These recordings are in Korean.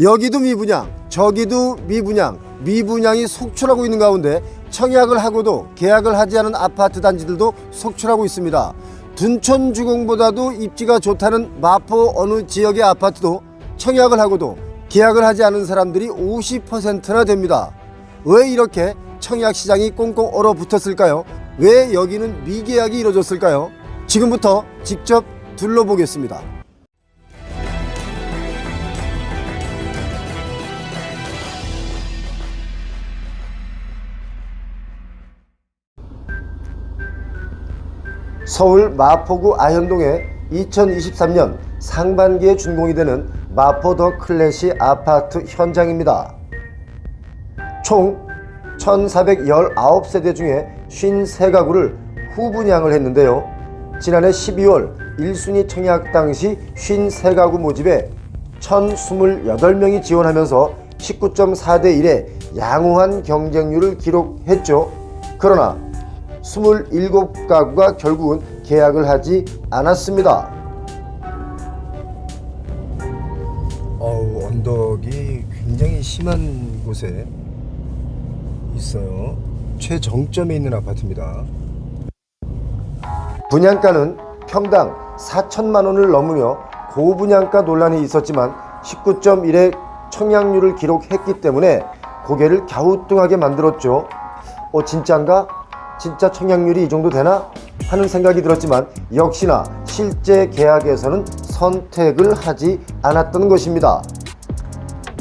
여기도 미분양, 저기도 미분양, 미분양이 속출하고 있는 가운데 청약을 하고도 계약을 하지 않은 아파트 단지들도 속출하고 있습니다. 둔촌 주공보다도 입지가 좋다는 마포 어느 지역의 아파트도 청약을 하고도 계약을 하지 않은 사람들이 50%나 됩니다. 왜 이렇게 청약 시장이 꽁꽁 얼어붙었을까요? 왜 여기는 미계약이 이루어졌을까요? 지금부터 직접 둘러보겠습니다. 서울 마포구 아현동에 2023년 상반기에 준공이 되는 마포 더 클래시 아파트 현장입니다. 총 1419세대 중에 53가구를 후분양을 했는데요. 지난해 12월 1순위 청약 당시 53가구 모집에 1028명이 지원하면서 19.4대 1의 양호한 경쟁률을 기록했죠. 그러나 27가구가 결국은 계약을 하지 않았습니다. 어우, 언덕이 굉장히 심한 곳에 있어요. 최정점에 있는 아파트입니다. 분양가는 평당 4천만 원을 넘으며 고분양가 논란이 있었지만 19.1의 청약률을 기록했기 때문에 고개를 갸우뚱하게 만들었죠. 어 진짠가? 진짜 청약률이 이 정도 되나? 하는 생각이 들었지만 역시나 실제 계약에서는 선택을 하지 않았던 것입니다.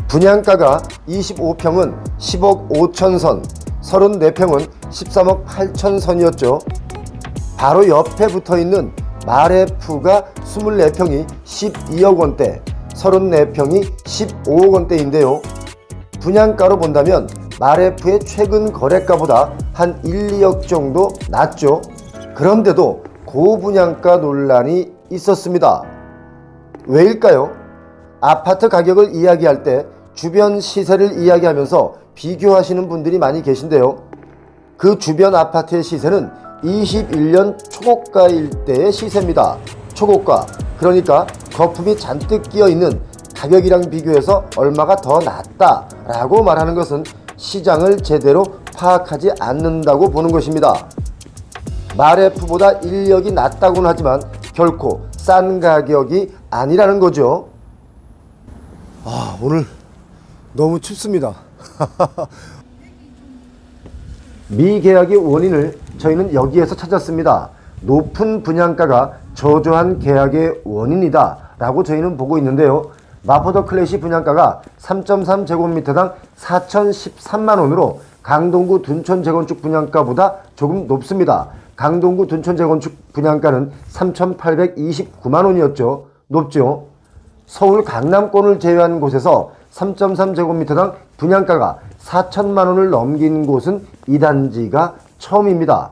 분양가가 25평은 10억 5천 선, 34평은 13억 8천 선이었죠. 바로 옆에 붙어 있는 마레프가 24평이 12억 원대, 34평이 15억 원대인데요. 분양가로 본다면 마레프의 최근 거래가보다 한 1, 2억 정도 낮죠. 그런데도 고분양가 논란이 있었습니다. 왜일까요? 아파트 가격을 이야기할 때 주변 시세를 이야기하면서 비교하시는 분들이 많이 계신데요. 그 주변 아파트의 시세는 21년 초고가일 때의 시세입니다. 초고가. 그러니까 거품이 잔뜩 끼어 있는 가격이랑 비교해서 얼마가 더 낫다라고 말하는 것은 시장을 제대로 파악하지 않는다고 보는 것입니다. 마레프보다 인력이 낮다고는 하지만 결코 싼 가격이 아니라는 거죠. 아, 오늘 너무 춥습니다. 미계약의 원인을 저희는 여기에서 찾았습니다. 높은 분양가가 저조한 계약의 원인이다 라고 저희는 보고 있는데요. 마포더 클래시 분양가가 3.3제곱미터당 4,013만원으로 강동구 둔촌 재건축 분양가보다 조금 높습니다. 강동구 둔촌 재건축 분양가는 3,829만 원이었죠. 높죠. 서울 강남권을 제외한 곳에서 3.3제곱미터당 분양가가 4천만 원을 넘긴 곳은 이 단지가 처음입니다.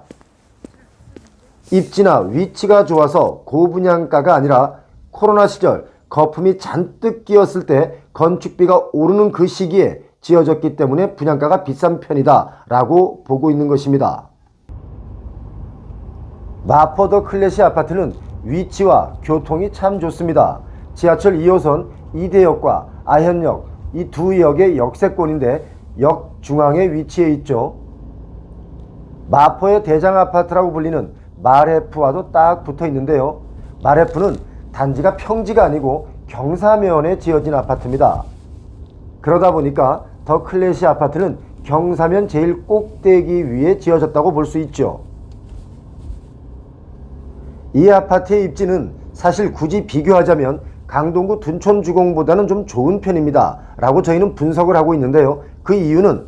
입지나 위치가 좋아서 고분양가가 아니라 코로나 시절 거품이 잔뜩 끼었을 때 건축비가 오르는 그 시기에 지어졌기 때문에 분양가가 비싼 편이다 라고 보고 있는 것입니다. 마포더 클래시 아파트는 위치와 교통이 참 좋습니다. 지하철 2호선 이대역과 아현역 이 두 역의 역세권인데 역 중앙에 위치해 있죠. 마포의 대장 아파트라고 불리는 마레프와도 딱 붙어 있는데요. 마레프는 단지가 평지가 아니고 경사면에 지어진 아파트입니다. 그러다 보니까 더 클래시 아파트는 경사면 제일 꼭대기 위에 지어졌다고 볼 수 있죠. 이 아파트의 입지는 사실 굳이 비교하자면 강동구 둔촌주공보다는 좀 좋은 편입니다. 라고 저희는 분석을 하고 있는데요. 그 이유는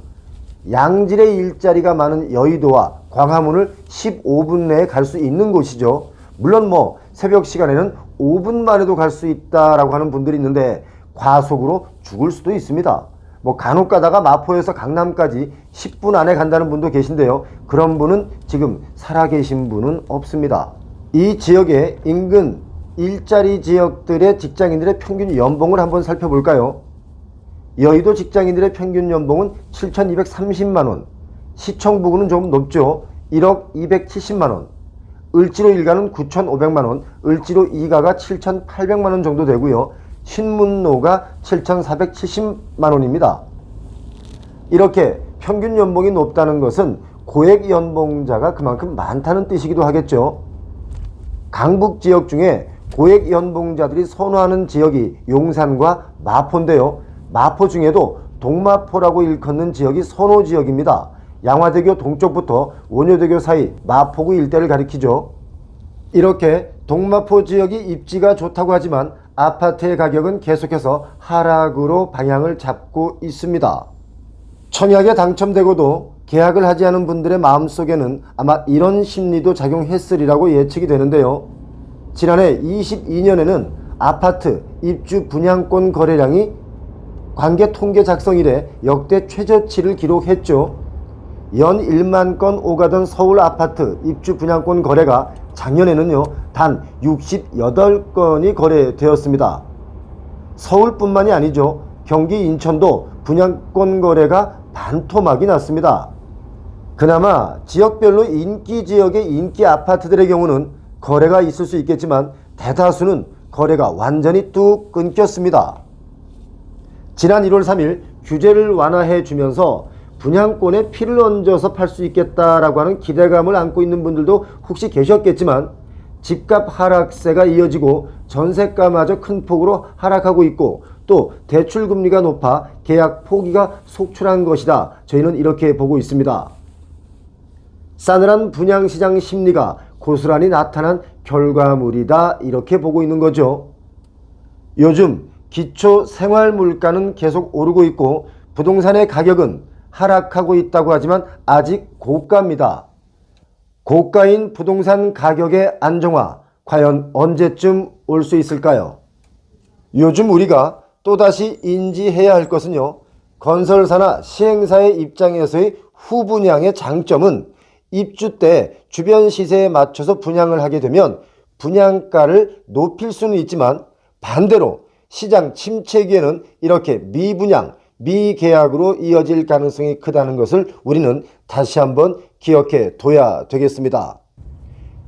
양질의 일자리가 많은 여의도와 광화문을 15분 내에 갈 수 있는 곳이죠. 물론 뭐 새벽 시간에는 5분만 해도 갈 수 있다라고 하는 분들이 있는데 과속으로 죽을 수도 있습니다. 뭐 간혹 가다가 마포에서 강남까지 10분 안에 간다는 분도 계신데요. 그런 분은 지금 살아계신 분은 없습니다. 이 지역의 인근 일자리 지역들의 직장인들의 평균 연봉을 한번 살펴볼까요? 여의도 직장인들의 평균 연봉은 7,230만원, 시청부구는 좀 높죠. 1억 270만원, 을지로 1가는 9,500만원, 을지로 2가가 7,800만원 정도 되고요. 신문로가 7,470만 원입니다. 이렇게 평균 연봉이 높다는 것은 고액 연봉자가 그만큼 많다는 뜻이기도 하겠죠. 강북 지역 중에 고액 연봉자들이 선호하는 지역이 용산과 마포인데요. 마포 중에도 동마포라고 일컫는 지역이 선호 지역입니다. 양화대교 동쪽부터 원효대교 사이 마포구 일대를 가리키죠. 이렇게 동마포 지역이 입지가 좋다고 하지만 아파트의 가격은 계속해서 하락으로 방향을 잡고 있습니다. 청약에 당첨되고도 계약을 하지 않은 분들의 마음속에는 아마 이런 심리도 작용했으리라고 예측이 되는데요. 지난해 22년에는 아파트 입주 분양권 거래량이 관계 통계 작성 이래 역대 최저치를 기록했죠. 연 1만 건 오가던 서울 아파트 입주 분양권 거래가 작년에는요, 단 68건이 거래되었습니다. 서울뿐만이 아니죠. 경기 인천도 분양권 거래가 반토막이 났습니다. 그나마 지역별로 인기 지역의 인기 아파트들의 경우는 거래가 있을 수 있겠지만 대다수는 거래가 완전히 뚝 끊겼습니다. 지난 1월 3일 규제를 완화해 주면서 분양권에 피를 얹어서 팔 수 있겠다라고 하는 기대감을 안고 있는 분들도 혹시 계셨겠지만 집값 하락세가 이어지고 전세가마저 큰 폭으로 하락하고 있고 또 대출 금리가 높아 계약 포기가 속출한 것이다. 저희는 이렇게 보고 있습니다. 싸늘한 분양시장 심리가 고스란히 나타난 결과물이다. 이렇게 보고 있는 거죠. 요즘 기초 생활 물가는 계속 오르고 있고 부동산의 가격은 하락하고 있다고 하지만 아직 고가입니다. 고가인 부동산 가격의 안정화 과연 언제쯤 올 수 있을까요? 요즘 우리가 또다시 인지해야 할 것은요. 건설사나 시행사의 입장에서의 후분양의 장점은 입주 때 주변 시세에 맞춰서 분양을 하게 되면 분양가를 높일 수는 있지만 반대로 시장 침체기에는 이렇게 미분양, 미계약으로 이어질 가능성이 크다는 것을 우리는 다시 한번 기억해 둬야 되겠습니다.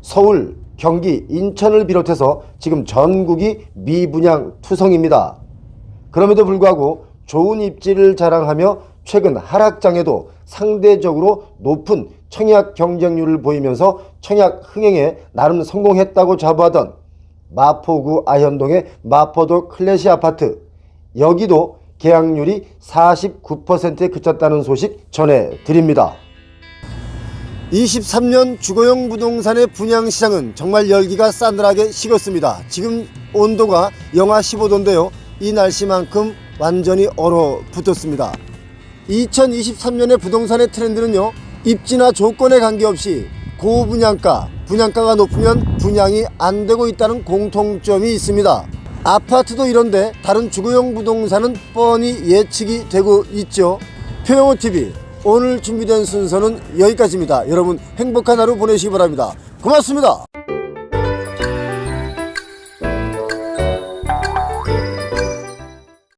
서울, 경기, 인천을 비롯해서 지금 전국이 미분양 투성입니다. 그럼에도 불구하고 좋은 입지를 자랑하며 최근 하락장에도 상대적으로 높은 청약 경쟁률을 보이면서 청약 흥행에 나름 성공했다고 자부하던 마포구 아현동의 마포도 클래시 아파트 여기도 계약률이 49%에 그쳤다는 소식 전해드립니다. 23년 주거용 부동산의 분양시장은 정말 열기가 싸늘하게 식었습니다. 지금 온도가 영하 15도인데요. 이 날씨만큼 완전히 얼어붙었습니다. 2023년의 부동산의 트렌드는요. 입지나 조건에 관계없이 고분양가, 분양가가 높으면 분양이 안 되고 있다는 공통점이 있습니다. 아파트도 이런데 다른 주거용 부동산은 뻔히 예측이 되고 있죠. 표영호 TV 오늘 준비된 순서는 여기까지입니다. 여러분 행복한 하루 보내시기 바랍니다. 고맙습니다.